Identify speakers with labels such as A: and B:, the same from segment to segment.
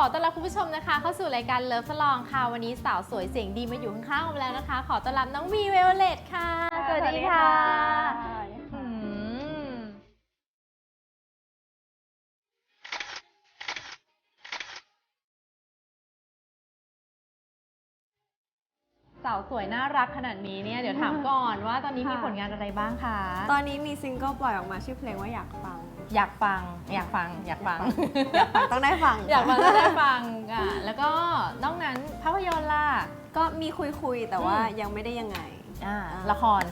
A: ดีค่ะขอต้อนรับคุณผู้ชมนะคะ เข้าสู่รายการเลิฟลองค่ะ วันนี้สาวสวยเสียงดีมาอยู่ข้างๆผมแล้วนะคะ ขอต้อนรับน้องวีเวลเลตค่ะ สวัสดีค่ะาวสวยน่ารักขนาดนี้เนี่ยเดี๋ยวถามก่อนว่าตอนนี้มี
B: ค่ะ
A: ผลงานอะไรบ้างคะ
B: ตอนนี้มีซิงเกิลปล่อยออกมาชื่อเพลงว่าอยากฟัง
A: อยากฟัง อยากฟัง อยากฟัง
B: อยากฟังต้องได้ฟัง
A: อยากฟังก็ได้ฟังอะแล้วก็นอกนั้นภาพยนตร์ล่ะ
B: ก็มีคุยคุยๆแต่ว่า
A: อืม
B: ยังไม่ได้ยังไง
A: อ่า
B: อ่า
A: ละคร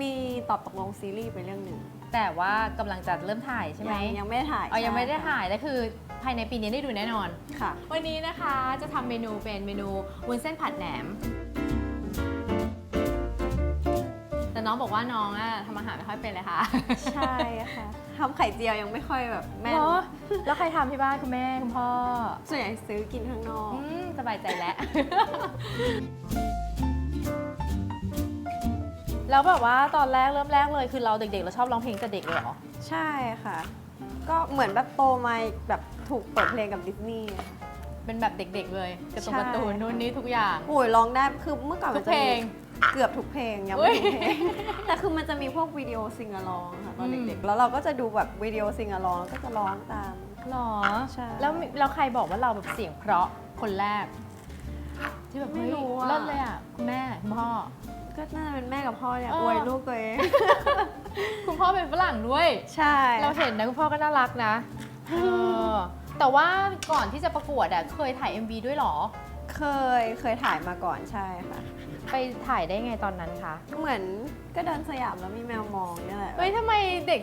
B: มีตอบตกลงซีรีส์ไปเรื่องหนึ่ง
A: แต่ว่ากำลังจะเริ่มถ่ายใช่ไหม
B: ยังยังไม่ได้ถ่าย
A: อ๋อยังไม่ได้
B: ใช่
A: ถ่ายแต่คือภายในปีนี้ได้ดูแน่นอน
B: ค่ะ
A: วันนี้นะคะจะทำเมนูเป็นเมนูวุ้นเส้นผัดแหนมแต่ น้องบอกว่าน้องอะทำอาหารไม่ค่อยเป็นเลยค่ะ
B: ใช่ค่ะทำไข่เจียวยังไม่ค่อยแบบแม่น
A: เหรอแล้วใครทำที่บ้านคุณแม่คุณพ่อ
B: ส่วนใหญ่ซื้อกินข้างนอก
A: อืมสบายใจแล้ว แล้วแบบว่าตอนแรกเริ่มแรกเลยคือเราเด็กๆ เราชอบร้องเพลงแต่เด็กเลยเหรอ
B: ใช่ค่ะ ก็เหมือนแบบโตมาแบบถูกเปิดเพลงกับดิสนีย์อะ
A: เป็นแบบเด็กๆเลยกระตุก
B: ใช่
A: การ์ตูนนู่นนี่ทุกอย่าง
B: โอ้ยร้องได้คือเมื่อก่อน
A: ทุ
B: มั
A: ก
B: นจะ
A: เพล
B: มี
A: ง
B: เกือบทุกเพลงยัง
A: อุ๊
B: ไม่
A: ย
B: ทุกเพลงแต่คือมันจะมีพวกวิดีโอซิงอะลองค่ะตอน
A: อืม
B: เด็กๆ แล้วเราก็จะดูแบบวิดีโอซิงอะลองแล้วก็จะร้องตาม
A: หรอ
B: ใช่
A: แล้วมีแล้วใครบอกว่าเราแบบเสียงเพราะคนแรก ที่แบบ
B: ไม่
A: เฮ้ย
B: รู้อะ
A: เลิศเลยอะคุณแม่คุณพ่อ
B: ก็น่าจะเป็นแม่กับพ่อเนี่ย
A: เออ
B: อวยลูกตัวเอง
A: คุณพ่อเป็นฝรั่งด้วย
B: ใช่
A: เราเห็นนะคุณพ่อก็น่ารักนะเออแต่ว่าก่อนที่จะประกวดอะเคยถ่าย MV ด้วยเหรอ
B: เคยเคยถ่ายมาก่อนใช่ค่ะ
A: ไปถ่ายได้ไงตอนนั้นคะ
B: เหมือนก็เดินสยามแล้วมีแมวมองเนี่ยแหละ
A: เฮ้ยทำไมเด็ก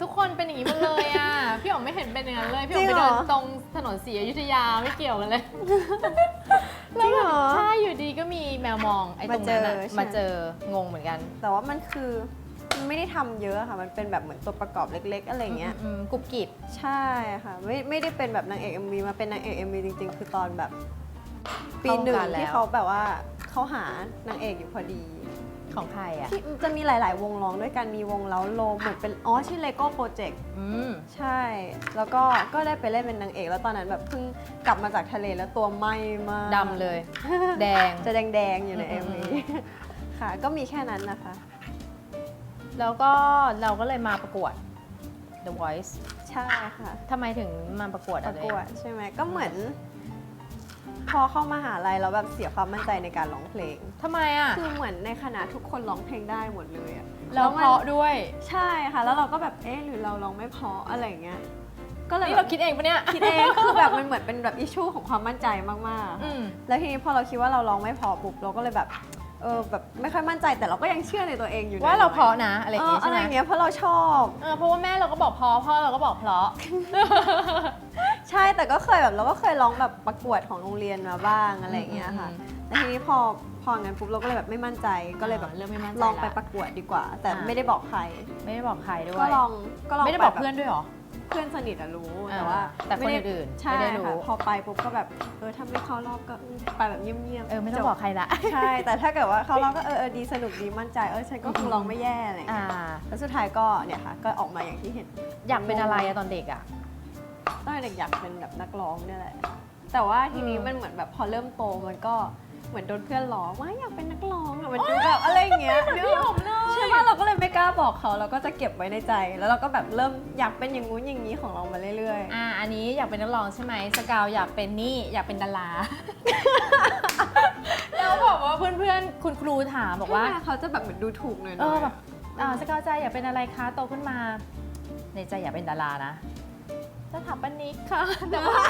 A: ทุกคนเป็นอย่างนี้หมดเลยอะ พี่อ๋อมไม่เห็นเป็นอย่างนั้นเลย พี่อ๋อม
B: จริ
A: ไป
B: งเหร
A: เดิ
B: อ
A: นตรงถนนศรีอยุธยาไม่เกี่ยวกันเลย
B: จริงเหรอ
A: ใช่อยู่ดีก็มีแมวมองไอ้ตรงนั้นอะ
B: มาเจอใช่
A: มาเจองงเหมือนกัน
B: แต่ว่ามันคือมันไม่ได้ทำเยอะค่ะ มันเป็นแบบเหมือนตัวประกอบเล็ก ๆ อะไรเงี้ย
A: อืมกรุบกริบ
B: ใช่ค่ะไม่ไม่ได้เป็นแบบนางเอก MV มาเป็นนางเอก MV จริง ๆ คือตอนแบบ ปีหนึ่ง
A: เข้าวงการแล้ว
B: ที่เขาแบบว่า เขาหานางเอกอยู่พอดี
A: ของใครอะ
B: ที่จะมีหลาย ๆ วงร้องด้วยกันมีวงเล้าโลมเหมือนเป็นอ๋อชื่อ Lego Project
A: อืม
B: ใช่ แล้วก็ก็ได้ไปเล่นเป็นนางเอกแล้วตอนนั้นแบบเพิ่งกลับมาจากทะเลแล้วตัวไหม้มาก
A: ดำเลย แดง
B: จะแดง ๆ อยู่ใน
A: อืม
B: MV ค่ะ ก็มีแค่นั้นนะคะ
A: แล้วก็เราก็เลยมาประกวด The Voice
B: ใช่ค่ะ
A: ทำไมถึงมาประกวด
B: ป
A: อะไร
B: ระกวดใช่ไหมก็เหมือน พอเข้ามาหาลัยแล้วแบบเสียความมั่นใจในการร้องเพลง
A: ทำไมอะ
B: คือเหมือนในคณะทุกคนร้องเพลงได้หมดเลยอะ
A: แล้ว
B: มัน
A: เพราะด้วย
B: ใช่ค่ะ แล้วเราก็แบบเอ๊ะหรือเราร้องไม่เพราะอะไรอย่างเงี้ย ก็เลย
A: นี่
B: แบ
A: เรา
B: บ
A: คิดเองปะเนี่ย
B: คิดเองคือแบบมันเหมือนเป็นแบบอิชชูของความมั่นใจมากๆ
A: อืม
B: แล้วทีนี้พอเราคิดว่าเราร้องไม่เพอปุ๊บเราก็เลยแบบเออแบบไม่ค่อยมั่นใจแต่เราก็ยังเชื่อในตัวเองอยู่
A: ว่าเรา
B: ห
A: เพ
B: น่อย
A: ราะนะอะไรอ
B: เอย่างอ
A: งี้
B: อะ
A: ใช่
B: ไร
A: ไหม
B: อย่างเงี้ยเพราะเราชอบ
A: เออเพราะว่าแม่เราก็บอกเพราะพ่อเราก็บอกเพราะ
B: ใช่แต่ก็เคยแบบเราก็เคยร้องแบบประกวดของโรงเรียนมาบ้างอะไรอย่างเงี้ยค่ะ
A: อืม
B: แต่ทีนี้พอพองั้นปุ๊บเราก็เลยแบบไม่มั่นใจก็เลยแบบ
A: เริ่มไม่มั่นใจ
B: ลองไป
A: ละ
B: ประกวดดีกว่า แต่
A: อ่า
B: ไม่ได้บอกใคร
A: ไม่ได้บอกใครด้วย
B: ก็ลองก็ลอง
A: ไม่ได้บอก
B: ปแบบ
A: เพื่อนด้วยเหรอ
B: เพื่อนสนิทอะรู้
A: อ่า
B: แต่ว่า
A: แต่คน
B: ไม่ได้
A: อื่นๆ
B: ใช่
A: ไม่ได้รู้
B: ค่ะพอไปปุ๊บก็แบบเออถ้าไม่เข้ารอบก็อืมไปแบบเงียบๆ
A: เออไม่ต้อ
B: จ
A: งบอกใครละ
B: ใช่ แต่ถ้าเกิดว่าเขาร้องก็เออเออดีสนุกดีมั่นใจเออฉันก็คงร้องไม่แย่อะไรอย่าง
A: อ่า
B: เงี้ยแล้วสุดท้ายก็เนี่ยค่ะก็ออกมาอย่างที่เห็น
A: อยากเป็นอะไรอะตอนเด็กอะ
B: ตอนเด็กอยากเป็นแบบนักร้องเนี่ยแหละ แต่ว่าทีนี้
A: อืม
B: มันเหมือนแบบพอเริ่มโตมันก็เหมือนโดนเพื่อนล้อว่าอยากเป็นนักร้องอะมันดูแบบอะไรอย่างเงี้ยนึกออกใช่ป่ะเราก็เลยไม่กล้าบอกเขาเราก็จะเก็บไว้ในใจ แล้วเราก็แบบเริ่มอยากเป็นอย่างงู้นอย่างนี้ของเรามาเรื่อย
A: อ่าอันนี้อยากเป็นนักร้องใช่ไหมสกาวอยากเป็นนี่อยากเป็นดาราแล้วบอกว่าเพื่อนๆ คุณครูถาม
B: ๆ
A: บอกว่า
B: ใช่ไหมเขาจะแบบเหมือนดูถูกหน่อยๆ
A: เออแบบอ่าสกาวใจอยากเป็นอะไรคะโตขึ้นมา ในใจอยากเป็นดารานะ สถาปนิกค่ะแต่ว่า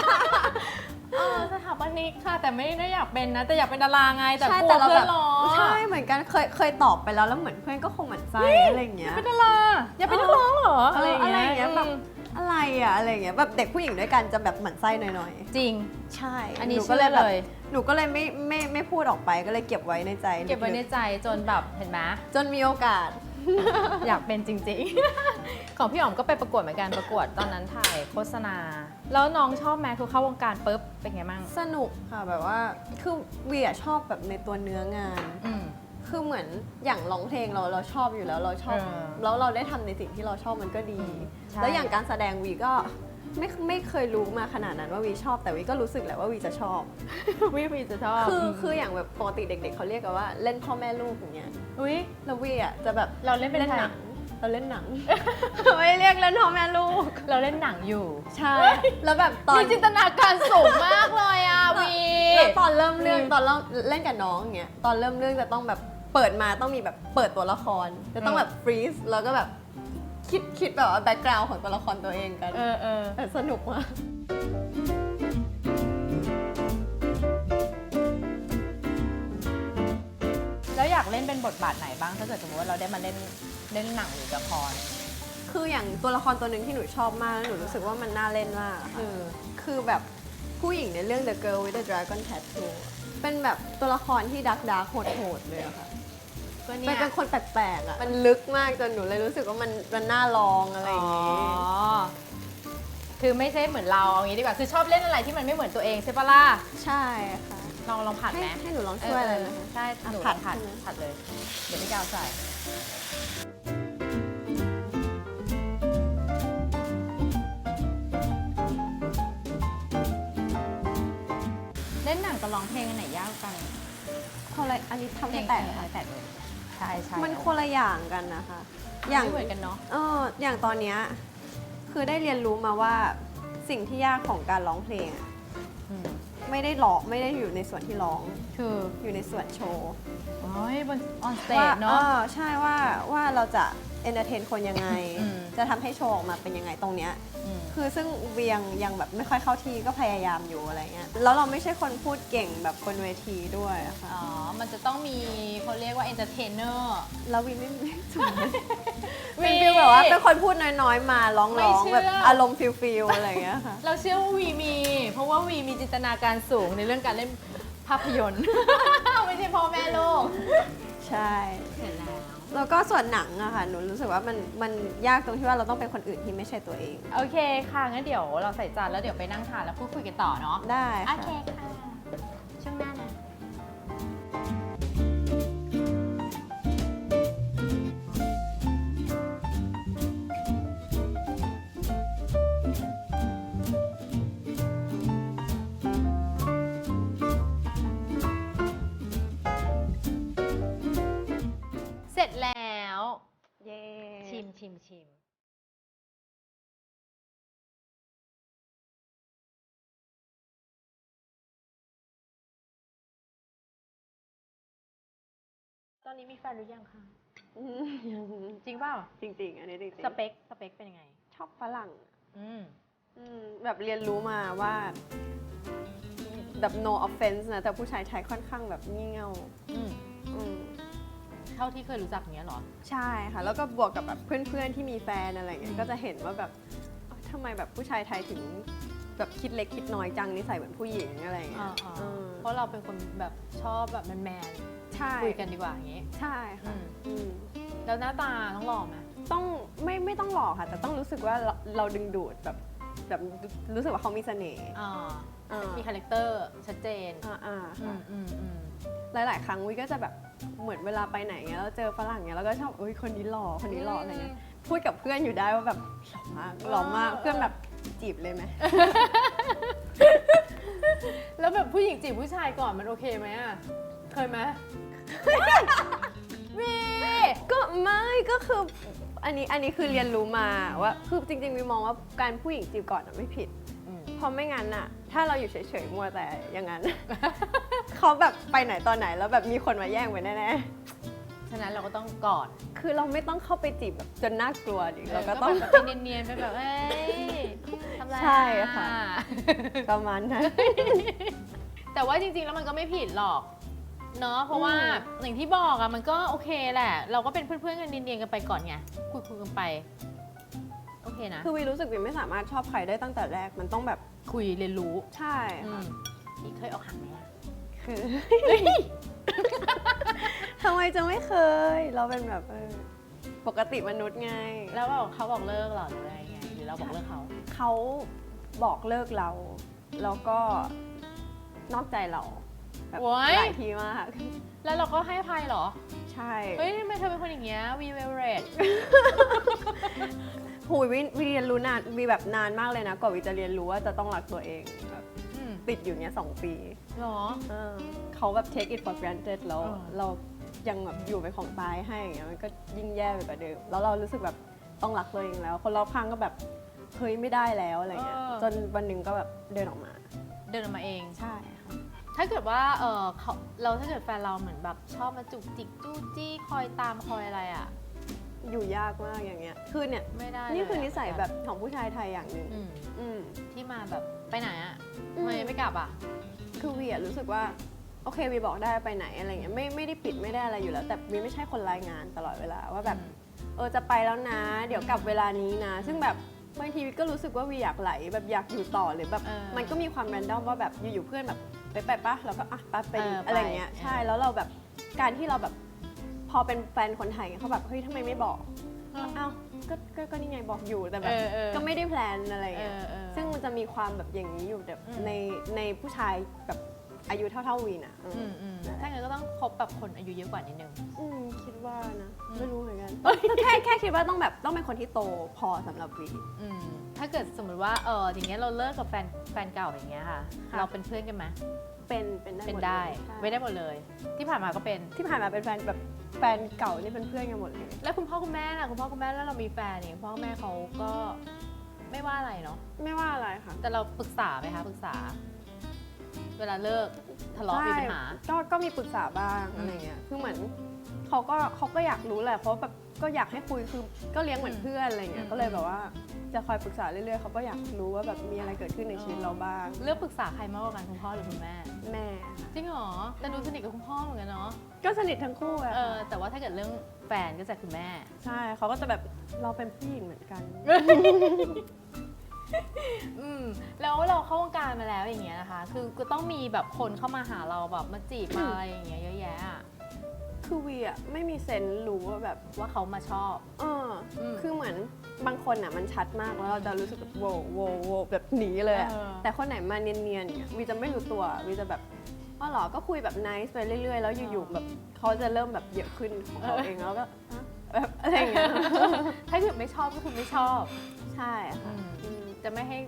A: เออสถาปนิกค่ะ แต่ไม่ได้อยากเป็นนะ แต่อยากเป็นดาราไงแต่
B: ใช่
A: กลัว
B: แต่เรา
A: เพื่
B: แบ
A: อน
B: บ
A: ล้อ
B: ใช่เหมือนกันเคยเคยตอบไปแล้วแล้วเหมือนเพื่อนก็คงเหมือนไส้อะไรอย่างเงี้ย
A: เป็นดาราอยากเป็นนักร้องเหรอ
B: เอ
A: อะไร
B: อ
A: อย่าง
B: อะไร
A: เงี้
B: อย่างเงี้
A: ย
B: ยแบบอะไรอะอะไรอย่างเงี้ยแบบเด็กผู้หญิงด้วยกันจะแบบเหมือนไส้หน่อย
A: จริง
B: ๆใช่
A: อันนี้
B: หก็
A: เชื่อ
B: แบบ
A: เลย
B: หนูก็เลยไม่ไม่ไม่พูดออกไปก็เลยเก็บไว้ในใจ
A: เก็บไว้ใน
B: ลึก
A: ใจจนแบบเห็นไหม
B: ๆจนมีโอกาส
A: อยากเป็นจริงๆ ของพี่อ๋อมก็ไปประกวดเหมือนกันประกวดตอนนั้นถ่ายโฆษณา แล้วน้องชอบไหมคือเข้าวงการปุ๊บเป็นไงบ้าง
B: สนุกค่ะแบบว่าคือเวียชอบแบบในตัวเนื้องาน
A: อืม
B: คือเหมือนอย่างร้องเพลงเราเราชอบอยู่แล้วเราชอบ
A: เออ
B: แล้วเราได้ทำในสิ่งที่เราชอบมันก็ดี
A: ใช่
B: แล้วอย่างการแสดงวีก็ ไม่ไม่เคยรู้มาขนาดนั้นว่าวีชอบ แต่วีก็รู้สึกแหละว่าวีจะชอบ
A: วิวีจะชอบ
B: คือคืออย่างแบบปกติเด็ก ๆเขาเรียกกันว่าเล่นพ่อแม่ลูกอย่างเงี้ย
A: อุ้ย
B: แล้ววีอะจะแบบ
A: เราเล่นเป็น
B: เล่น
A: ใคร
B: หนังเราเล่นหนัง ไม่เรียกเล่นพ่อแม่ลูก
A: เราเล่นหนังอยู่
B: ใช่ แล้วแบบตอน
A: มีจินตนาการสูงมากเลยอะวี
B: แล้วตอนเริ่มเรื่อง
A: อืม
B: ตอนเริ่มเล่นกับน้องอย่างเงี้ยตอนเริ่มเรื่องจะต้องแบบเปิดมาต้องมีแบบเปิดตัวละคร จะต้องแบบฟรีซแล้วก็แบบ คิดคิดแบบว่าแบ็กกราวน์ของตัวละครตัวเองกัน
A: เออเออ
B: แต่สนุกมาก
A: แล้วอยากเล่นเป็นบทบาทไหนบ้างถ้าเกิดสมมติว่าเราได้มาเล่นเล่นหนังหรือละคร
B: คืออย่างตัวละครตัวหนึ่งที่หนูชอบมากแล้วหนูรู้สึกว่ามันน่าเล่นมากอะค่ะ
A: คือ
B: คือแบบผู้หญิงในเรื่อง The Girl with the Dragon Tattoo เป็นแบบตัวละครที่ดักดักโหดโหดๆเลยอะค่ะ
A: ก็
B: เป็
A: เนี่
B: น
A: ย
B: เป็นคนแปลกๆอะมันลึกมากจนหนูเลยรู้สึกว่ามันมันน่าลองอะไรอย่างงี้
A: อ๋อคือไม่ใช่เหมือนเราเอางี้ดีกว่า คือชอบเล่นอะไรที่มันไม่เหมือนตัวเองใช่ปะล่ะ
B: ใช่ค่ะ
A: ลองลองผัด
B: ให้
A: ไหม
B: ให้หนูลองช่วยอะไรนะคะ
A: ใช่
B: อะ
A: หนู
B: ผั
A: ผั
B: ด
A: ดผัด
B: ใช่ไหม
A: ผัดเลย เดี๋ยวพี่กาวใส่เล่นหนังกับร้องเพลงอันไหนยากกว่ากัน
B: คนละอันนี้ทำ
A: เพล
B: ให้
A: ง
B: แต
A: แต่
B: กเหรอคะ
A: แตกเลยใช่ใช่
B: มันคนละอย่างกันนะคะ อย่าง
A: ไม่เหมือนกันเนาะ
B: เอออย่างตอนเนี้ยคือได้เรียนรู้มาว่าสิ่งที่ยากของการร้องเพลงอะ
A: อืม
B: ไม่ได้ร้องไม่ได้อยู่ในส่วนที่ร้อง
A: คือ
B: อยู่ในส่วนโชว์
A: โอ้ยบนออนสเต
B: ว่า
A: จเนาะ
B: ออใช่ว่าว่าเราจะเอนเตอร์เทนคนยังไง
A: อืม
B: จะทำให้โชว์ออกมาเป็นยังไงตรงเนี้ย
A: อืม
B: คือซึ่งเวียงยังแบบไม่ค่อยเข้าที่ก็พยายามอยู่อะไรเงี้ยแล้วเราไม่ใช่คนพูดเก่งแบบบนเวทีด้วยอะค่ะ
A: อ๋อ มันจะต้องมีเขาเรียกว่าเอนเตอร์เทนเนอร์
B: แล้ววีไม่ไม่สวยเป็นฟิลแบบว่าเป็นคนพูดน้อยๆมาร้อง
A: ไม่
B: ร้อง
A: เชื่อ
B: แบบอารมณ์ฟิลฟิลอะไรเงี้ยค่ะ
A: เราเชื่อว่าวีมี เพราะว่าวีมีจินตนาการสูงในเรื่องการเล่นภาพยนตร์ ไม่ใช่พ่อแม่ลูก
B: ใช่
A: เห็นแล้ว
B: แล้วก็ส่วนหนังอะค่ะหนูรู้สึกว่ามันมันยากตรงที่ว่าเราต้องเป็นคนอื่นที่ไม่ใช่ตัวเอง
A: โอเคค่ะงั้นเดี๋ยวเราใส่จานแล้วเดี๋ยวไปนั่งทานแล้วพูดคุยกันต่อเนาะ
B: ได้
A: โอ
B: ค่ะ
A: เคค่ะ อนนี้มีแฟนหรือยังคะ
B: อืม
A: จริงเปล่า
B: จริง ๆ อันนี้จริงๆ
A: สเปคสเปคเป็นยังไง
B: ชอบฝรั่ง
A: อืม
B: อืมแบบเรียนรู้มาว่า แบบ no offense นะ แต่ผู้ชายไทยค่อนข้างแบบงี่เง่า
A: อืม
B: อืม
A: เท่าที่เคยรู้จักอย่างเงี้ยเหรอ
B: ใช่ค่ะ แล้วก็บวกกับแบบเพื่อนๆที่มีแฟนอะไรเงี้
A: อื
B: ย
A: ม
B: ก็จะเห็นว่าแบบเอ้าทำไมแบบผู้ชายไทยถึงแบบคิดเล็กคิดน้อยจังนิสัยเหมือนผู้หญิงอะไรเงี้
A: อ่ายอ่า
B: เออ
A: เพราะเราเป็นคนแบบชอบแบบแมน
B: ใช่
A: ๆคุยกันดีกว่าอย่างงี้
B: ใช่ค่ะ
A: อืม
B: อืม
A: แล้วหน้าตาต้องหล่อไหม
B: ต้องไม่ไม่ต้องหล่อค่ะ แต่ต้องรู้สึกว่าเราเราดึงดูดแบบแบบรู้สึกว่าเขามีเสน่ห์
A: อ่า
B: อ่า
A: มีคาแรคเตอร์ชัดเจน
B: อ่าอ่า
A: อื
B: ค่ะ
A: มอืมอืม
B: หลาย ๆ ครั้งวิก็จะแบบเหมือนเวลาไปไหนเงี้ยแล้วเจอฝรั่งเงี้ยแล้วก็ชอบเอ้ยคนนี้หล่อคนนี้หล่ออะไรเงี้ยพูดกับเพื่อนอยู่ได้ว่าแบบหล่อมากหล่อมากเพื่อนแบบจีบเลยไหม
A: แล้วแบบผู้หญิงจีบผู้ชายก่อนมันโอเคไหมอะ เคยไหมวี
B: ก็ไม่ก็คืออันนี้อันนี้คือเรียนรู้มาว่าคือจริงๆวิมองว่าการผู้หญิงจีบก่อนอะไม่ผิด
A: อืม
B: เพราะไม่งั้นอะถ้าเราอยู่เฉยๆมัวแต่อย่างนั้น เขาแบบไปไหนตอนไหนแล้วแบบมีคนมาแย่งไปแน่
A: ฉะนั้นเราก็ต้องก่อน
B: ๆคือเราไม่ต้องเข้าไปจีบแบบจนน่ากลัวดิเราก็ต้อง
A: แบบไปเนียนๆไปแบบเอ้ยทำไร
B: ใช่ค่ะ ประมาณนั้น
A: แต่ว่าจริงๆ แล้วมันก็ไม่ผิดหรอก เนาะเพราะว่า
B: อืม
A: อย่างที่บอกอะมันก็โอเคแหละ เราก็เป็นเพื่อนๆกันเนียนๆกันไปก่อนไงคุยๆกันไปโอเคนะ
B: คือวีรู้สึกวีไม่สามารถชอบใครได้ตั้งแต่แรกมันต้องแบบ
A: คุยเรียนรู้
B: ใช่
A: อื
B: ค่ะ
A: มอีกเคยออกหักไหมอะ
B: คือทำไมจะไม่เคย เราเป็นแบบเออปกติมนุษย์ไง
A: แล้วบอกเขาบอกเลิกเหรอหรืออะไรไงหรือเราบอกเลิกเขา
B: เขาบอกเลิกเรา แล้วก็นอกใจเรา แบบ
A: โอ๊ย
B: หลายทีมาก
A: แล้วเราก็ให้อภัยเหรอ
B: ใช่
A: เฮ้ยทำไมเธอเป็นคนอย่างเงี้ยวีเวลเรด
B: หูยวิวิเรียนรู้นานวีแบบนานมากเลยนะกว่าวีจะเรียนรู้ว่าจะต้องรักตัวเองแบบ
A: อืม
B: ติดอยู่เนี้ยสองปี
A: หรอ
B: เออเขาแบบ take it for granted แล้ว
A: เออ
B: เรายังแบบอยู่เป็นของตายให้อย่างเงี้ยมันก็ยิ่งแย่ไปกว่าเดิมแล้วเรารู้สึกแบบต้องรักตัวเองแล้ว คนรอบข้างก็แบบเฮ้ยไม่ได้แล้วอะไรเงี้ยจนวันหนึ่งก็แบบเดินออกมา
A: เดินออกมาเอง
B: ใช่ค่ะ
A: ถ้าเกิดว่าเออเขาเราถ้าเกิดแฟนเราเหมือนแบบชอบมาจุกจิกจู้จี้คอยตามคอยอะไรอะ
B: อยู่ยากมากอย่างเงี้ย คือเนี่ย
A: ไม่ได้
B: นี่คือ
A: เลยะ
B: นิสัยแบบของผู้ชายไทยอย่างหนึ่ง
A: อืม
B: อืม
A: ที่มาแบบไปไหนอะ
B: อื
A: ทำ
B: ม
A: ไมไม่กลับอะ
B: คือวีอะรู้สึกว่า โอเควีบอกได้ไปไหนอะไรเงี้ยไม่ไม่ได้ปิดไม่ได้อะไรอยู่แล้ว แต่วีไม่ใช่คนรายงานตลอดเวลาว่าแบบ เออจะไปแล้วนะ เดี๋ยวกลับเวลานี้นะ ซึ่งแบบบางทีก็รู้สึกว่าวีอยากไหลแบบอยากอยู่ต่อหรือแบบ
A: เออ
B: มันก็มีความแรนดอมว่าแบบอยู่ๆเพื่อนแบบ ไปไปปะเราก็อะไปไปดิ
A: เออไป
B: อะไรเงี้ย
A: เออ
B: ใช่แล้วเราแบบการที่เราแบบพอเป็นแฟนคนไทยเขาแบบเฮ้ยทำไมไม่บอก
A: เออ
B: อ้าวก็ก็ก็นี่ไงบอกอยู่แต่แบบ
A: เออเออ
B: ก็ไม่ได้แพลนอะไร
A: เอ
B: เงี้ย
A: อเออ
B: ซึ่งมันจะมีความแบบอย่างนี้อยู่แบบ
A: อืม
B: ในในผู้ชายแบบ อายุเท่าๆวีน่ะเออ
A: อืมอืมถ้างั้นก็ต้องคบแบบคนอายุเยอะกว่านิดนึง
B: อืมคิดว่านะ
A: อืม
B: ไม่รู้เหมือนกันแค่แค่คิดว่าต้องแบบต้องเป็นคนที่โตพอสำหรับวี
A: อืม ถ้าเกิดสมมติว่าเอออย่างเงี้ยเราเลิกกับแฟนแฟนเก่าอย่างเงี้ยค่ะ
B: ค่ะ
A: เราเป็นเพื่อนกันไหม
B: เป็นเป็นได้ห
A: เป็น
B: มด
A: ได้
B: เลยใช่
A: ไม่ได้หมดเลย ที่ผ่านมาก็เป็น
B: ที่ผ่านมาเป็นแฟนแบบแฟนเก่านี่เป็นเพื่อนกันหมดเลย
A: แล้วคุณพ่อคุณแม่ล่ะคุณพ่อคุณแม่แล้วเรามีแฟนเนี่ยคุณพ่อคุณแม่เขาก็ไม่ว่าอะไรเนาะ
B: ไม่ว่าอะไรค่ะ
A: แต่เราปรึกษาไหมคะปรึกษาเวลาเลิกทะเลาะมีปัญหา
B: ก็ก็มีปรึกษาบ้าง
A: อืม
B: อะไรเงี้ย คือเหมือนเขาก็เขาก็อยากรู้แหละ เพราะแบบก็อยากให้คุยคือก็เลี้ยงเหมือนเพื่อนอะไรเงี้ย ก็เลยแบบว่าจะคอยปรึกษาเรื่อยๆเขาก็อยากรู้ว่าแบบมีอะไรเกิดขึ้นในชีวิตเราบ้าง
A: เลือกปรึกษาใครมากกว่ากันคุณพ่อหรือคุณแม่
B: แม่
A: จริงเหรอ แต่ดูสนิทกับคุณพ่อเหมือนกันเนาะ
B: ก็สนิททั้งคู่อะ
A: เออ แต่ว่าถ้าเกิดเรื่องแฟนก็จะคุณแม่
B: ใช่เขาก็จะแบบเราเป็นผู้หญิงเหมือนกัน
A: อืมแล้วเราเข้าวงการมาแล้วอย่างเงี้ยนะคะ คือก็ต้องมีแบบคนเข้ามาหาเราแบบมาจีบมาอะไรอย่างเงี้ยเยอะแยะอะ
B: คือวีอะไม่มีเซนส์รู้ว่าแบบ
A: ว่าเขามาชอบ
B: เอออ
A: ม
B: คือเหมือนบางคนอะมันชัดมากแล้วเราจะรู้สึกแบบโวโวโวแบบหนีเลยอะ
A: เออ
B: แต่คนไหนมาเนียนๆเนี่ยวีจะไม่รู้ตัววีจะแบบอ๋อเหรอก็คุยแบบไนส์ไปเรื่อยๆ แล้วอยู่ๆแบบเขาจะเริ่มแบบเยอะขึ้นของเขาเองแล้วก็ฮะแบบอะไรอย่างเงี้ย
A: ถ้าเกิดไม่ชอบก็คือไม่ชอบ
B: ใช่ค่ะ
A: อืม
B: อืม
A: จะไม่ให้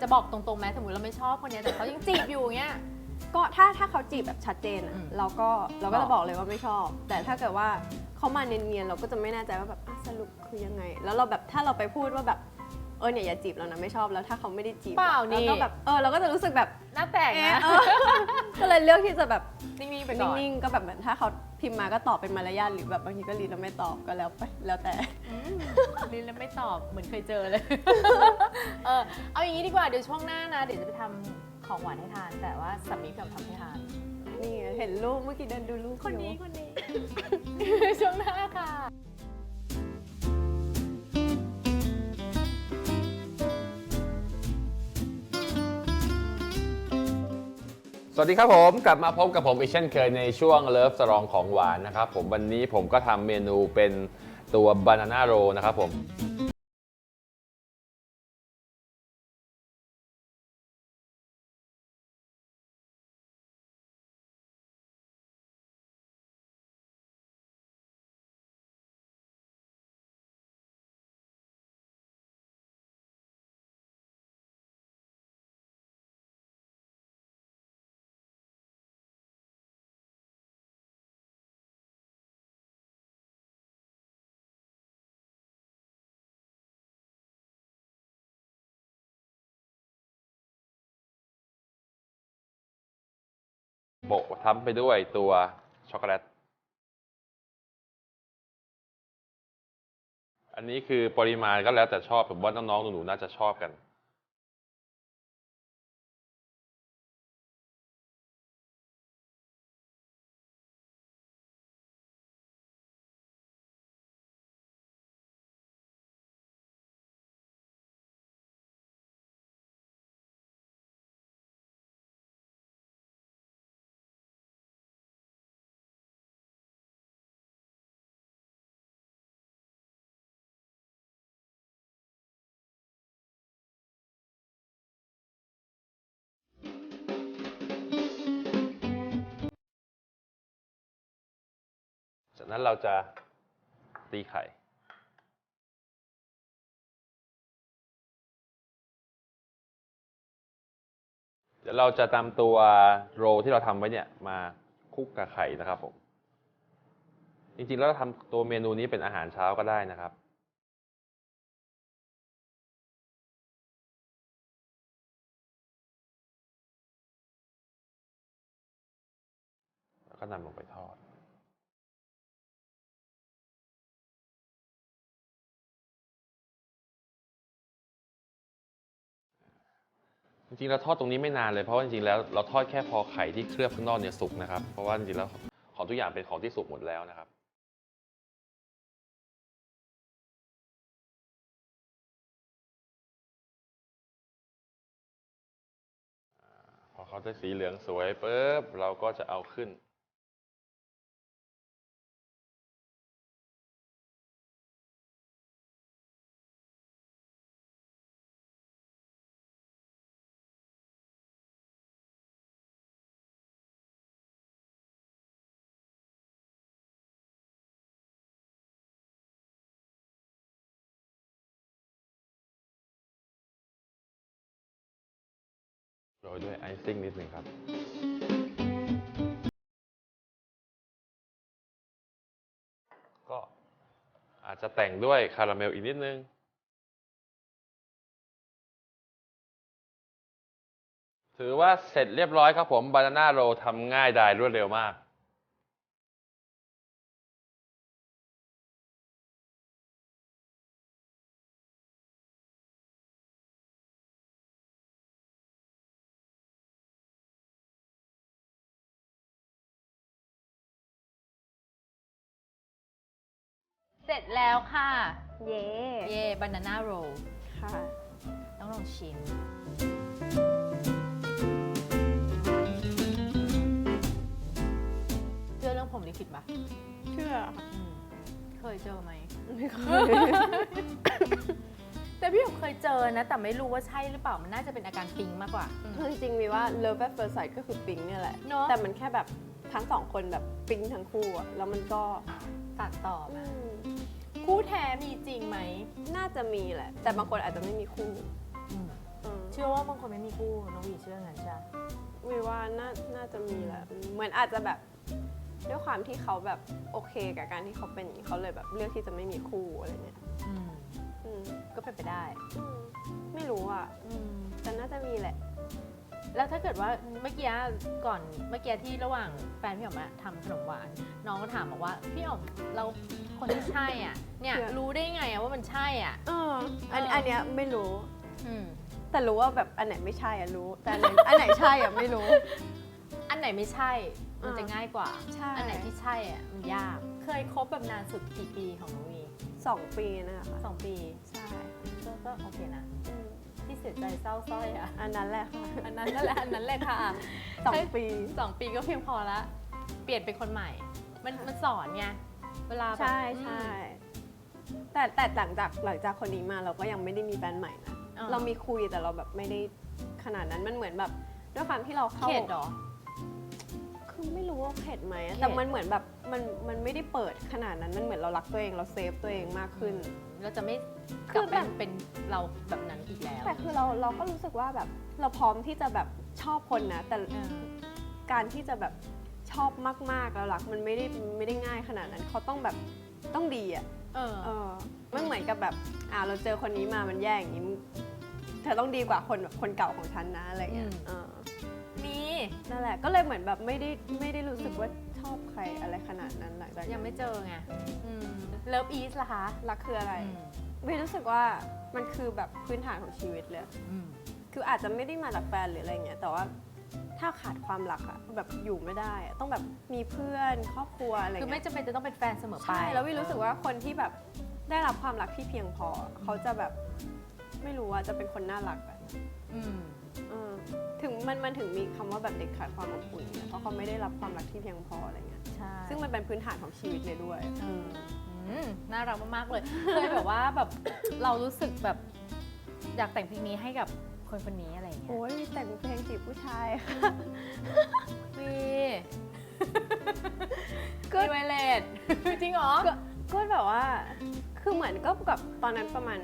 A: จะบอกตรงๆไหมสมมติเราไม่ชอบคนเนี้ยแต่เขายังจีบอยู่เงี้ย
B: ก็ถ้าถ้าเขาจีบแบบชัดเจนอะ
A: อืม
B: เราก็เราก็
A: บอ
B: จะ
A: ก
B: บอกเลยว่าไม่ชอบ แต่ถ้าเกิดว่าเขามาเนียนๆเราก็จะไม่แน่ใจว่าแบบอะสรุปคือยังไง แล้วเราแบบถ้าเราไปพูดว่าแบบเออเนี่ยอย่าจีบเรานะไม่ชอบแล้วถ้าเขาไม่ได้จีบ
A: เปล่า
B: เรา
A: นี่
B: ก็แบบเออเราก็จะรู้สึกแบบ
A: หน้าแตก
B: เอ๊ะ
A: นะ
B: เออ ก็เลยเลือกที่จะแบบ
A: นิ่งๆไปก่อน
B: นิ่งๆก็แบบเหมือนถ้าเขา พิมพ์มาก็ตอบเป็นมารยาทหรือแบบบางทีก็รีดแล้วไม่ตอบก็แล้วไปแล้วแต่
A: อืมลิ้นแล้วไม่ตอบเหมือนเคยเจอเลย เออเอาอย่างนี้ดีกว่าเดี๋ยวช่วงหน้านะ เดี๋ยวจะไปทำของหวานให้ทาน แต่ว่าสามีกับทำให้ทาน
B: นี่ไงเห็นรูปเมื่อกี้เดินดูรูป
A: คนนี้
B: อยู่
A: คนนี้ ช่วงหน้าค่ะ
C: วัสดีครับผมกลับมาพบกับผมอีกเช่นเคยในช่วงเลิฟสรองของหวานนะครับผมวันนี้ผมก็ทำเมนูเป็นตัวบานาน่าโรนะครับผม โปะทับไปด้วยตัวช็อกโกแลต อันนี้คือปริมาณก็แล้วแต่ชอบผมว่าน้องๆหนูๆน่าจะชอบกัน นั้นเราจะตีไข่เดี๋ยวเราจะตามตัวโรที่เราทำไว้เนี่ยมาคลุกกับไข่นะครับผม จริงๆ แล้วเราทำตัวเมนูนี้เป็นอาหารเช้าก็ได้นะครับ แล้วก็นำลงไปทอด จริงๆเราทอดตรงนี้ไม่นานเลยเพราะว่าจริงๆแล้วเราทอดแค่พอไข่ที่เคลือบข้างนอกเนี่ยสุกนะครับเพราะว่าจริงๆแล้วของทุกอย่างเป็นของที่สุกหมดแล้วนะครับพอเขาได้สีเหลืองสวยปุ๊บเราก็จะเอาขึ้น ด้วยไอซิ่งนิดหนึ่งครับก็อาจจะแต่งด้วยคาราเมลอีกนิดนึง ถือว่าเสร็จเรียบร้อยครับผมบานาน่าโรทำง่ายดายรวดเร็วมาก
A: เสร็จแล้วค่ะ
B: เย่
A: เย่บานาน่าโรล
B: ค่ะ
A: ต้องลองชิมเจอเรื่องผมลิขิตปะ
B: เชื่อค่ะ
A: อืมเคยเจอไหม
B: ไม่เคย
A: แต่พี่หยกเคยเจอนะ แต่ไม่รู้ว่าใช่หรือเปล่า มันน่าจะเป็นอาการปิงมากกว่า
B: คือจริงๆมีว่า love at first sight ก็คือปิ๊งเนี่ยแหละ
A: เนอะ
B: แต่มันแค่แบบทั้งสองคนแบบปิ๊งทั้งคู่อะแล้วมันก็
A: ตัดต่อ
B: อื
A: มาม คู่แท้มีจริงไหม
B: น่าจะมีแหละ แต่บางคนอาจจะไม่มีคู่อืม
A: เชื่อว่าบางคนไม่มีคู่น้องวีเชื่องั้นจ้ะ
B: วีว่าน่าน่าจะมีแหละเหมือนอาจจะแบบด้วยความที่เขาแบบโอเคกับการที่เขาเป็นอย่างนี้เขาเลยแบบเลือกที่จะไม่มีคู่อะไรเงี้ย
A: อืม
B: อืม
A: ก็เป็นไปได้
B: อืมไม่รู้อะ
A: อืม
B: แต่น่าจะมีแหละ
A: แล้วถ้าเกิดว่าเมื่อกี้ก่อนเมื่อกี้ที่ระหว่างแฟนพี่อ๋อมอะทำขนมหวาน น้องก็ถามบอกว่าพี่อ๋อมเราคนที่ใช่อะเนี่ย
B: เชื่อ
A: รู้ได้ไงอะว่ามันใช่อะ
B: เอออัน
A: เอออั
B: อันเนี้ยไม่รู้
A: อืม
B: แต่รู้ว่าแบบอันไหนไม่ใช่อะรู้ แต่อันไหน อันไหนใช่อะไม่รู้
A: อันไหนไม่ใช่มัน
B: อ่า
A: จะง่ายกว่า
B: ใช่
A: อันไหนที่ใช่อะมันยาก เคยคบแบบนานสุดกี่ปีของน้องวี
B: สองปีนะคะ
A: สองปี
B: ใช่
A: ก็ก็โอเคนะ
B: อืม
A: ที่เสียใจเศร้าสร้อยอะ
B: อันนั้นแหละค่ะ
A: อันนั้นนั่นแหละอันนั้นแหละค่ะ
B: สองปี
A: สองปีก็เพียงพอละ เปลี่ยนเป็นคนใหม่ มันมันสอนไง เวลาแบบ
B: ใช่
A: อืม
B: ใช่แต่แต่หลังจากหลังจากคนนี้มาเราก็ยังไม่ได้มีแฟนใหม่นะ
A: อ่า
B: เรามีคุยแต่เราแบบไม่ได้ขนาดนั้นมันเหมือนแบบด้วยความที่เราเข้า
A: เข็ดเหรอ
B: คือไม่รู้ว่าเข็ดไหมอะ
A: เข็ด
B: แต่มันเหมือนแบบมันมันไม่ได้เปิดขนาดนั้น มันเหมือนเรารักตัวเองเราเซฟตัวเองมากขึ้น
A: เราจะไม่
B: คื
A: กลั
B: อบ
A: ไป
B: แบบ
A: เป็นเราแบบนั้นอีกแล้ว
B: แต่คือเราเราก็รู้สึกว่าแบบเราพร้อมที่จะแบบชอบคนนะ แต่
A: เออ
B: การที่จะแบบชอบมากๆแล้วรักมันไม่ได้ไม่ได้ง่ายขนาดนั้นเขาต้องแบบต้องดีอะ
A: เออ
B: เออมันเหมือนกับแบบอ่าเราเจอคนนี้มามันแย่อย่างนี้มึงเธอต้องดีกว่าคนแบบคนเก่าของฉันนะอะไรเงี้ย
A: อืม
B: เออ
A: มี
B: นั่นแหละก็เลยเหมือนแบบไม่ได้ไม่ได้รู้สึกว่าชอบใครอะไรขนาดนั้นหลังจากนั้น
A: ยังไม่เจอไงเลิฟอีสล่ะคะ
B: รักคืออะไร
A: อืม
B: ไม่รู้สึกว่ามันคือแบบพื้นฐานของชีวิตเลย
A: อืม
B: คืออาจจะไม่ได้มาจากแฟนหรืออะไรเงี้ยแต่ว่าถ้าขาดความรักอะแบบอยู่ไม่ได้อะต้องแบบมีเพื่อนครอบครัวอะไร
A: คือไม่
B: เงี้ย
A: จำเป็นจะต้องเป็นแฟนเสมอไป
B: ใช่แล้ววิรู้สึกว่าคนที่แบบได้รับความรักที่เพียงพอ เขาจะแบบไม่รู้ว่าจะเป็นคนน่ารักอะ
A: อืม
B: เออถึงมันมันถึงมีคำว่าแบบเด็กขาดความอบอุ่นเนี่ยเพราะเขาไม่ได้รับความรักที่เพียงพออะไรเงี้ย
A: ใช่
B: ซึ่งมันเป็นพื้นฐานของชีวิตเลยด้วย
A: เอออืมน่ารักมากๆเลยเคยแบบว่าแบบ เรารู้สึกแบบ อยากแต่งเพลงนี้ให้กับคนคนนี้อะไรอย่างเงี้ย
B: โอ้ยมีแต่งเพลงจีบผู้ชาย
A: วี
B: ก็
A: ก็ไวเลตจริงเหรอ
B: ก็ก็แบบว่า คือเหมือนก็กับตอนนั้นประมาณ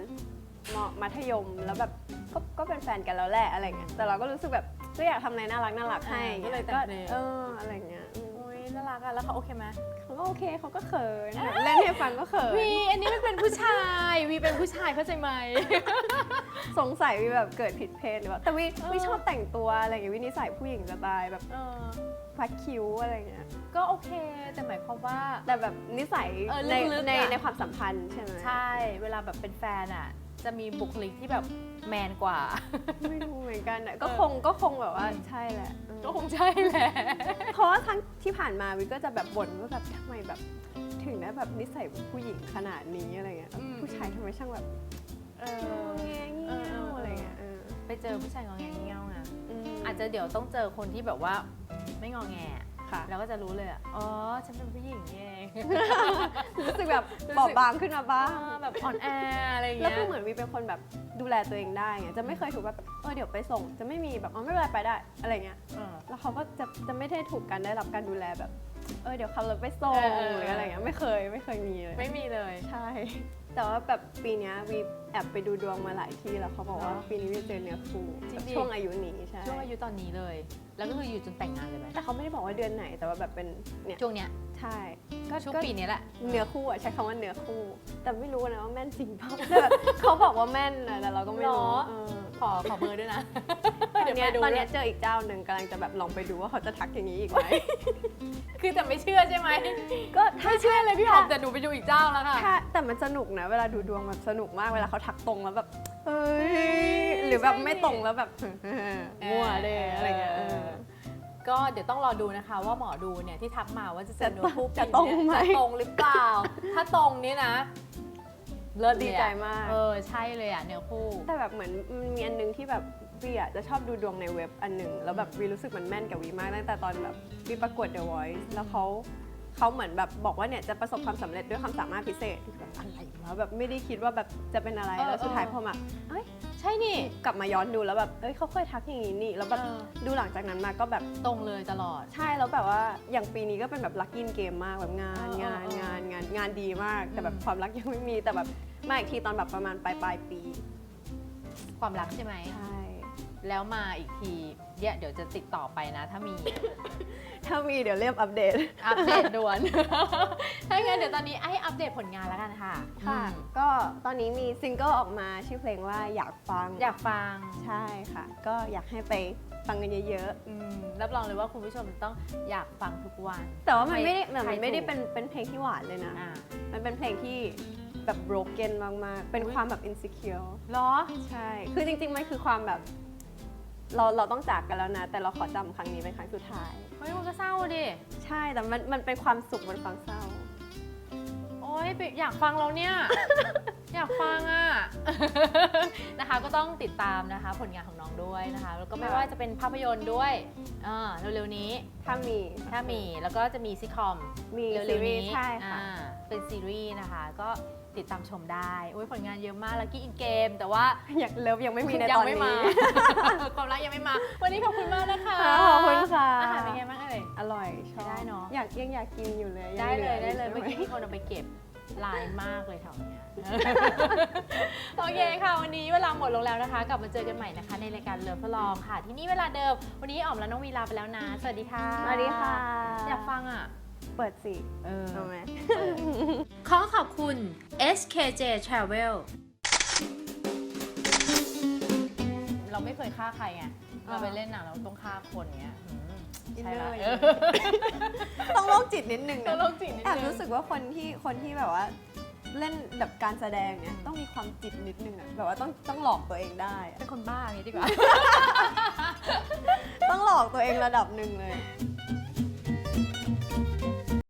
B: มมัธยมแล้วแบบ ก็ก็เป็นแฟนกันแล้วแหละอะไรเงี้ยแต่เราก็รู้สึกแบบก็อยากทำอะไรน่ารักน่ารักให้
A: อ่าก็เลยแต่งเพลง
B: เอออะไรอย่างเงี้ยอืม
A: โอ้ยน่ารักอะแล้วเขาโอเคไหม
B: เขาก็โอเคเขาก็เขินแบบเล่นให้ฟังก็เขิน
A: วีอันนี้มันเป็นผู้ชายวีเป็นผู้ชายเข้าใจไหม
B: สงสัยวีแบบเกิดผิดเพศหรือเปล่าแต่วี
A: เออ
B: วีชอบแต่งตัวอะไรอย่างเงี้ยวีนิสัยผู้หญิงจะตายแบบ
A: เออ
B: พัดคิ้วอะไรอย่างเงี้ย
A: ก็โอเคแต่หมายความว่า
B: แต่แบบนิสัย
A: เออ
B: ใน
A: ลึกๆ
B: ใน
A: อะ
B: ในความสัมพันธ์ใช่ไหม
A: ใช่ เวลาแบบเป็นแฟนอะ จะมีบุคลิกที่แบบแมนกว่า
B: ไม่รู้เหมือนกันอะก็
A: เออ
B: คงก็คงแบบว่าใช่แหละอืม
A: ก็คงใช่แหละ
B: เพราะว่าทั้งที่ผ่านมาวิก็จะแบบบ่นว่าแบบทำไมแบบถึงได้แบบนิสัยผู้หญิงขนาดนี้อะไรเงี้ย
A: อืม
B: ผู้ชายทำไมช่างแบบ
A: เอ
B: เงี้
A: อย
B: เงี้ยอะไรเงี้ยเออ
A: ไปเจอผู้ชายงอแงเงี้ยวไง
B: ม
A: อาจจะเดี๋ยวต้องเจอคนที่แบบว่าไม่งอแง
B: ค่ะ
A: แล้วก็จะรู้เลยอะอ๋อ ฉันเป็นผู้หญิงนี่เอง
B: รู้สึกแบบบอบบางขึ้นมาบ้าง
A: อ่าแบบอ่อนแออะไรอย่าง
B: แล้ว
A: เงี้ย
B: คือเหมือนวีเป็นคนแบบดูแลตัวเองได้ไงจะไม่เคยถูกแบบเออเดี๋ยวไปส่ง จะไม่มีแบบอ๋อไม่เป็นไรไปได้อะไรเงี้ย
A: เออ
B: แล้วเขาก็จะจะไม่ได้ถูกการได้รับการดูแลแบบ เออเดี๋ยวขับรถไปส่ง
A: เออเออ
B: หรืออะไรเงี้ยไม่เคยไม่เคยมีเลย
A: ไม่มีเลย
B: ใช่ แต่ว่าแบบปีเนี้ยวีแอบไปดูดวงมาหลายที่แล้วเขาบอกว่า
A: เหรอ
B: ปีนี้วีเจอเนื้อคู่
A: จริง
B: แบบ
A: ดิ
B: ช่วงอายุนี้ใช่
A: ช่วงอายุตอนนี้เลย แล้วก็คืออยู่จนแต่งงานเลยไหม
B: แต่เขาไม่ได้บอกว่าเดือนไหนแต่ว่าแบบเป็นเนี่ย
A: ช่วงเนี้ย
B: ใช่
A: ก็ช่วงปีนี้แหละ
B: เนื้อคู่อะใช้คำว่าเนื้อคู่ แต่ไม่รู้นะว่าแม่นจริงเปล่าแต่แบบเขาบอกว่าแม่นนะแต่เราก็ไม่รู้
A: หรอ
B: เออ
A: ขอขอเบอร์ด้วยนะ
B: ตอน
A: เดี๋ยว
B: เนี้
A: ไป
B: ย
A: ดู
B: ตอนเนี้
A: ด้วย
B: ยเจออีกเจ้าหนึ่งกำลังจะแบบลองไปดูว่าเขาจะทักอย่างนี้อีกไหม
A: คือแต่ไม่เชื่อใช่ไหม
B: ก็ถ้า
A: ไม่เชื่อเลยพี่หอมแต่หนูไปดูอีกเจ้าแล้วค่ะ
B: ถ้าแต่มันสนุกนะ เวลาดูดวงแบบสนุกมากเวลาเขาทักตรงแล้วแบบเฮ้ยหรือแบบ
A: ใช่
B: ไม่ตรงแล้วแบบ มั่วเลยอะไรเงี้ยเออ
A: ก็เดี๋ยวต้องรอดูนะคะ ว่าหมอดูเนี่ยที่ทักมาว่าจะเจอเนื้อคู่
B: จะ
A: ปี
B: ตรง
A: เนี้ย
B: ไหม
A: จะตรงหรือเปล่า ถ้าตรงนี้นะ เลิศ
B: ดี
A: เลย
B: ใจ
A: อะ
B: มาก
A: เออใช่เลยอะเนื้อคู่
B: แต่แบบเหมือนมันมีอันนึงที่แบบวีอะจะชอบดูดวงในเว็บอันหนึ่งแล้วแบบวีรู้สึกมันแม่นกับวีมากตั้งแต่ตอนแบบวีประกวด The Voice แล้วเขาเขาเหมือนแบบบอกว่าเนี่ยจะประสบความสำเร็จด้วยความสามารถพิเศษแบบอะไรวะแบบไม่ได้คิดว่าแบบจะเป็นอะไร
A: เออ
B: แล้วสุดท้าย
A: เออ
B: พอมาเอ้ย
A: ใช่นี่
B: กลับมาย้อนดูแล้วแบบเอ้ยเขาเคยทักอย่างนี้นี่แล้วแบบ
A: เออ
B: ดูหลังจากนั้นมาก็แบบ
A: ตรงเลยตลอด
B: ใช่แล้วแบบว่าอย่างปีนี้ก็เป็นแบบลัคกินเกมมากแบบงาน
A: เออเอองา
B: น
A: เออ
B: งานงานงานดีมาก แต่แบบ
A: อืม
B: ความรักยังไม่มีแต่แบบมาอีกทีตอนแบบประมาณปลายปลายปี
A: ความรักใช่ไหม
B: ใช่
A: แล้วมาอีกทีเนี่ยเดี๋ยวจะติดต่อไปนะ ถ้ามี
B: ถ้ามีเดี๋ยวเรียบอัปเดต
A: อัปเดตด่วน ถ้างั้นเดี๋ยวตอนนี้ให้อัปเดตผลงานแล้วกันค่ะ
B: ค่ะ
A: อืม
B: ก็ตอนนี้มีซิงเกิลออกมาชื่อเพลงว่าอยากฟัง
A: อยากฟัง
B: ใช่ค่ะ ก็อยากให้ไปฟังกันเยอะ
A: อืมรับรองเลยว่าคุณผู้ชมต้องอยากฟังทุกวัน
B: ๆ แต่ว่ามันไม่ได้มัน
A: ใคร
B: ไม่ได้
A: ถูก
B: เป็นเป็นเพลงที่หวานเลยนะ
A: อ่า
B: มันเป็นเพลงที่แบบ broken มากๆ เป็น
A: อุ๊ย
B: ความแบบ insecure
A: เหรอ
B: ใช่ คือจริงๆ มันคือความแบบ เราเราต้องจากกันแล้วนะ แต่เราขอจำครั้งนี้เป็นครั้งสุดท้าย
A: เฮ้ยมันก็เศร้าดิ
B: ใช่แต่มันมันเป็นความสุขบนความเศร้า
A: โอ๊ยอยากฟังแล้วเนี่ย อยากฟังอะ นะคะก็ต้องติดตามนะคะผลงานของน้องด้วยนะคะ แล้วก็ไม่
B: ค่ะ
A: ว่าจะเป็นภาพยนตร์ด้วยอ่าเร็วๆนี้
B: ถ้ามี
A: ถ้ามีแล้วก็จะมีซิทคอม
B: มี
A: เร็
B: ซี
A: วๆ
B: รี
A: นี้
B: ส์ใช่ค่ะ
A: อ่าเป็นซีรีส์นะคะก็ ติดตามชมได้โอ้ยผลงานเยอะมากลักกี้อินเกม แต่ว่า
B: อยากเลิฟยังไม่มีใน
A: ยั
B: ตอน
A: ไม่
B: นี้
A: มาความรักยังไม่มา วันนี้ขอบคุณมากนะคะ
B: ค่ะขอบคุณค่ะ
A: อาหารเป็นไงบ้างเอ่ย
B: อร่อยชอบ
A: ได้เนอะ
B: อยากยังอยากกินอยู่เลยง
A: ได้เลย
B: ห
A: ได้เลย
B: ใช่
A: เมื่อ
B: ไห
A: กี้มีคนเอาไปเก็บลายมากเลยแถวเนี้ย โอเคค่ะ วันนี้เวลาหมดลงแล้วนะคะ กลับมาเจอกันใหม่นะคะ ในรายการเลิฟลองค่ะ ที่นี่เวลาเดิม วันนี้อ๋อมและน้องวีลาไปแล้วนะ สวัสดีค่ะ
B: สวัสดีค่ะ
A: อยากฟังอะ
B: เปิดสิ
A: เออ
B: เอาไหม
A: ขอขอบคุณ SKJ Travel เราไม่เคยฆ่าใครไง เราไปเล่นหนังเราต้องฆ่าคนเงี้ยอืม
B: อิน
A: ใช่
B: เนอ
A: ละ
B: ร์
A: เออ
B: ต้องโรคจิตนิดนึง
A: ต้อ
B: นะ
A: งโรคจิตนิดนึง
B: แอบรู้สึกว่าคนที่คนที่แบบว่า เล่นแบบการแสดงเนี่ยต้องมีความจิตนิดนึงอะแบบว่าต้องต้องหลอกตัวเองได้อะ
A: เป็นคนบ้าอย่างนี้ดีกว่า
B: ต้องหลอกตัวเองระดับหนึ่งเลย
A: เ